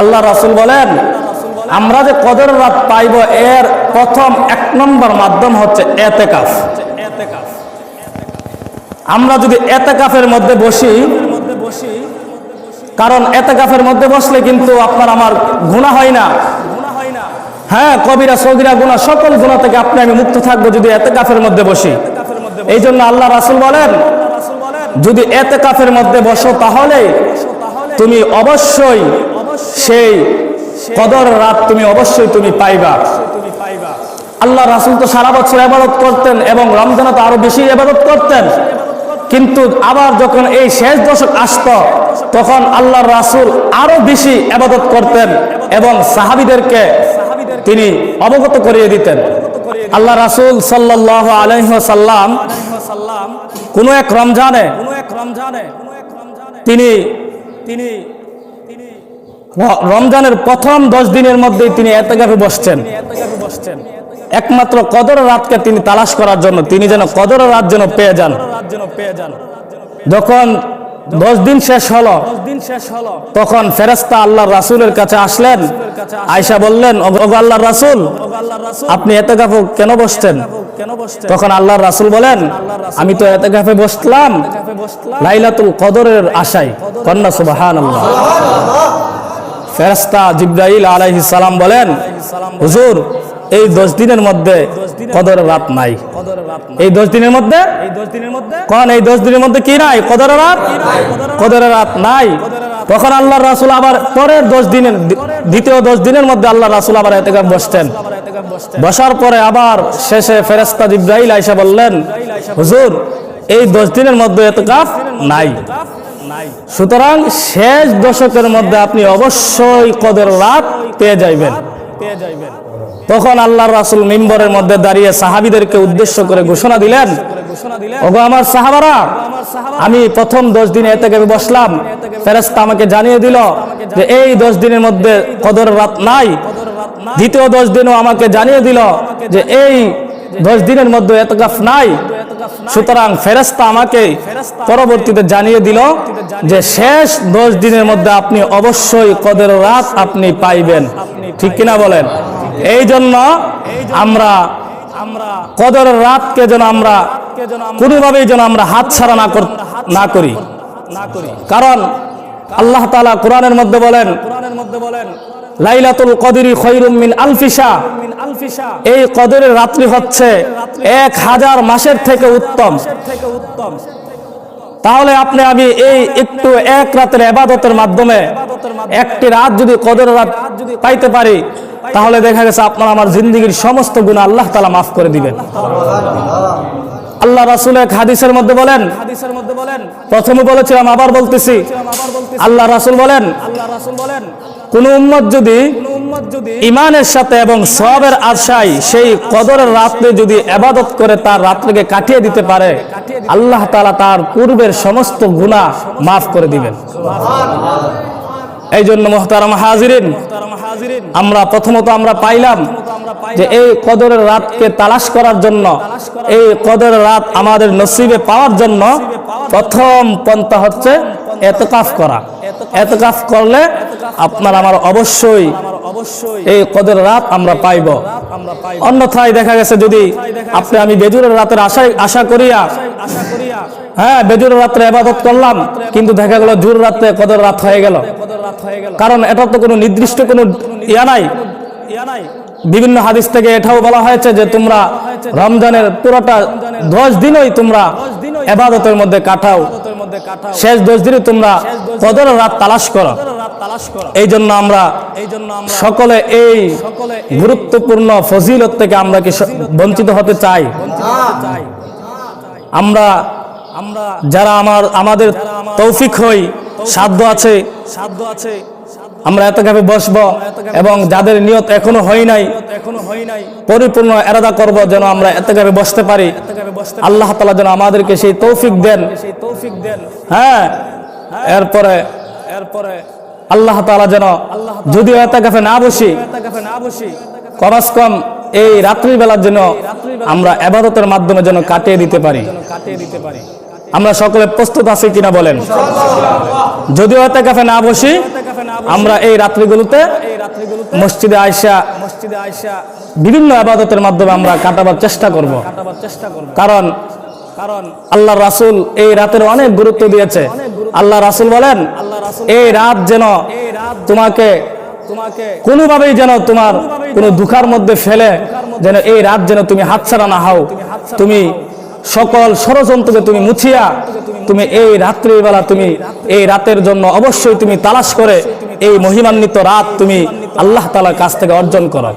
আল্লাহ রাসুল বলেন, আমরা যে কদর রাত পাইব, এর প্রথম এক নম্বর মাধ্যম হচ্ছে এতে এতেকাফ। আমরা যদি এতেকাফের মধ্যে বসি, কারণ এতেকাফের মধ্যে বসলে কিন্তু আপনার আমার গুণা হয় না। হ্যাঁ কবিরা, সৌদিরা গুণা সকল গুণা থেকে আপনি, আমি মুক্ত থাকব যদি এতেকাফের মধ্যে বসি। এই জন্য আল্লাহ রাসুল বলেন, যদি এতেকাফের মধ্যে বসো তাহলে তুমি অবশ্যই সেই কদর রাত তুমি অবশ্যই তুমি পাইবা। আল্লাহ রাসুল তো সারা বছর এবাদত করতেন এবং রমজানে তো আরও বেশি এবাদত করতেন। কিন্তু আবার যখন এই শেষ দশক আসত তখন আল্লাহ রাসুল আরও বেশি এবাদত করতেন এবং সাহাবিদেরকে তিনি অবগত করিয়ে দিতেন। আল্লাহ রাসুল সাল্লাহ আলহ্লাম কোন এক রমজানে তিনি তিনি রমজানের প্রথম দশ দিনের মধ্যেই তিনি এতেকাফে বসছেন। একমাত্র কদর রাতকে তিনি তালাশ করার জন্য, তিনি যেন কদর রাত যেন পেয়ে যান। যখন দশ দিন শেষ হলো, তখন ফেরেস্তা আল্লাহ রাসুলের কাছে আসলেন। আয়সা বললেন আল্লাহ রাসুল, আপনি এতে গাফে কেন বসছেন? তখন আল্লাহ রাসুল বলেন, আমি তো এতে গাফে বসলাম লাইলাতুল কদরের আশায়। কন্যা সুবাহান আল্লাহ ফেরেস্তা জিব্রাইল আলাইহি সালাম বলেন, হুজুর, এই দশ দিনের মধ্যে কদর রাত নাই। এই দশ দিনের মধ্যে? কোন, এই দশ দিনের মধ্যে কি নাই? কদর রাত? কদর রাত নাই। তখন আল্লাহ রাসুল আবার পরের দশ দিনের দ্বিতীয় দশ দিনের মধ্যে আল্লাহ রাসুল আবার এতে বসতেন। বসার পরে আবার শেষে ফেরেস্তা জিব্রাইল আইসা বললেন, হুজুর, এই দশ দিনের মধ্যে এত নাই। সুতরাং শেষ দশকের মধ্যে আপনি অবশ্যই কদের রাত পেয়ে যাইবেন। পেয়ে যাইবেন। তখন আল্লাহ রাসুল মিম্বরের মধ্যে দাঁড়িয়ে সাহাবিদেরকে উদ্দেশ্য করে ঘোষণা দিলেন ওগো আমার সাহাবারা আমি প্রথম দশ দিনে এতে আমি বসলাম। ফেরেস্তা আমাকে জানিয়ে দিল যে এই দশ দিনের মধ্যে কদর রাত নাই। দ্বিতীয় দশ দিনও আমাকে জানিয়ে দিল যে এই দশ দিনের মধ্যে এতকাফ নাই। সুতরাং ফেরেস্তা আমাকে পরবর্তীতে জানিয়ে দিল যে শেষ দশ দিনের মধ্যে আপনি অবশ্যই কদের রাত আপনি পাইবেন। ঠিক কিনা বলেন? এই জন্য আমরা আমরা কদরের রাতকে যেন আমরা কোনোভাবেই যেন আমরা হাত ছাড়া না না করি। কারণ আল্লাহ তালা কোরআনের মধ্যে বলেন কোরআনের মধ্যে বলেন লাইলাতুল কদরি খৈরুম মিন আলফিসা এই কদরের রাত্রি হচ্ছে এক হাজার মাসের থেকে উত্তম। তাহলে আপনি আমি এই একটু এক রাতের আবাদতের মাধ্যমে একটি রাত যদি কদর রাত পাইতে পারি, তাহলে দেখা গেছে আপনার আমার জিন্দগির সমস্ত গুণ আল্লাহ তালা মাফ করে দিবেন। আল্লাহ রাসুল এক হাদিসের মধ্যে বলেন হাদিসের মধ্যে বলেন প্রথমে বলেছিলাম, আবার বলতেছি। আল্লাহ রাসুল বলেন আল্লাহ রাসুল বলেন কোন উম্মত যদি ইমানের সাথে এবং সবের আশায় সেই কদরের রাত্রে যদি আবাদত করে তার রাত্রিকে কাটিয়ে দিতে পারে আল্লাহ তালা তার পূর্বের সমস্ত গুণা মাফ করে দিবেন। এই জন্য মোহতারাম হাজিরিন আমরা প্রথমত আমরা পাইলাম যে এই কদরের রাতকে তালাশ করার জন্য এই কদরের রাত আমাদের নসিবে পাওয়ার জন্য প্রথম পন্থা হচ্ছে এতকাফ করা। এতকাফ করলে আপনার আমার অবশ্যই এই কদের রাত আমরা পাইব। অন্যথায় দেখা গেছে যদি আপনি আমি বেজুরের রাতের আশায় আশা করিয়া হ্যাঁ বেজুরের রাত্রে আবাদত করলাম, কিন্তু দেখা গেল জোর রাত্রে কদর রাত হয়ে গেল। কারণ এটা তো কোনো নির্দিষ্ট কোনো ইয়া নাই। বিভিন্ন হাদিস থেকে এটাও বলা হয়েছে যে তোমরা রমজানের পুরোটা দশ দিনই তোমরা এবাদতের মধ্যে কাটাও। শেষ দশ দিনে তোমরা কদর রাত তালাশ করো। এই জন্য আমরা সকলে এই গুরুত্বপূর্ণ ফজিলত থেকে আমরা কি বঞ্চিত হতে চাই? আমরা আমরা যারা আমার আমাদের তৌফিক হই সাধ্য আছে সাধ্য আছে আমরা এতভাবে বসবো এবং যাদের নিয়ত এখনও হয় নাই এখনও হয় নাই পরিপূর্ণ এরাদা করব যেন আমরা এতভাবে বসতে পারি। আল্লাহ তালা যেন আমাদেরকে সেই তৌফিক দেন। সেই তৌফিক দেন। হ্যাঁ। এরপরে এরপরে আল্লাহ তালা যেন যদিও এতকাফে না বসি কমাস কম এই রাত্রিবেলার জন্য আমরা এবাদতের মাধ্যমে যেন কাটিয়ে দিতে পারি। আমরা সকলে প্রস্তুত আছি কিনা বলেন? যদিও এতে কাফে না বসি, আমরা এই রাত্রিগুলোতে মসজিদে আয়সা মসজিদে আয়সা বিভিন্ন আবাদতের মাধ্যমে আমরা কাটাবার চেষ্টা করব। কারণ কারণ আল্লাহ রাসূল এই রাতের অনেক গুরুত্ব দিয়েছে। আল্লাহ রাসূল বলেন এই রাত যেন তোমাকে কোনোভাবেই যেন তোমার কোনো দুঃখার মধ্যে ফেলে যেন এই রাত যেন তুমি হাতছাড়া না হও তুমি সকল ষড়যন্ত্রকে তুমি মুছিয়া তুমি এই রাত্রিবেলা তুমি এই রাতের জন্য অবশ্যই তুমি তালাশ করে এই মহিমান্বিত রাত তুমি আল্লাহ তালার কাছ থেকে অর্জন করো।